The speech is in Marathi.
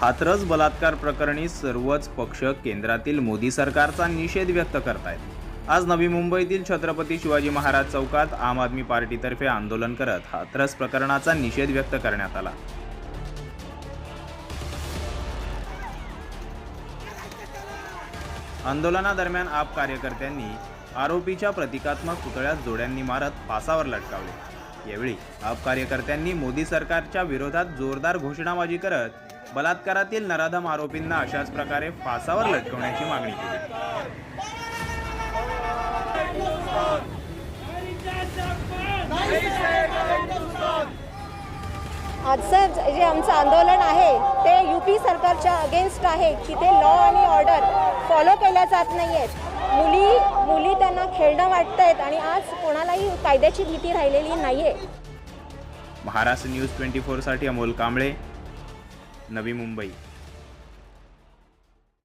हाथरस बलात्कार प्रकरणी सर्वच पक्ष केंद्रातील मोदी सरकारचा निषेध व्यक्त करतायत. आज नवी मुंबईतील छत्रपती शिवाजी महाराज चौकात आम आदमी पार्टीतर्फे आंदोलन करत हाथरस प्रकरणाचा निषेध व्यक्त करण्यात आला. आंदोलनादरम्यान आप कार्यकर्त्यांनी आरोपीच्या प्रतिकात्मक पुतळ्यात जोड्यांनी मारत पासावर लटकावले. यावेळी आप कार्यकर्त्यांनी मोदी सरकारच्या विरोधात जोरदार घोषणाबाजी करत बलात्कारातील नराधम आरोपींना अशाच प्रकारे फासावर लटकवण्याची मागणी केली. आजचं जे आमचं आंदोलन आहे ते यू पी सरकारच्या अगेन्स्ट आहे. की ते लॉ आणि ऑर्डर फॉलो केल्या जात नाही आहेत मुली मुली त्यांना खेळणं वाटत आहेत आणि आज कोणालाही कायद्याची भीती राहिलेली नाही आहे महाराष्ट्र न्यूज ट्वेंटी फोरसाठी अमोल कांबळे नवी मुंबई.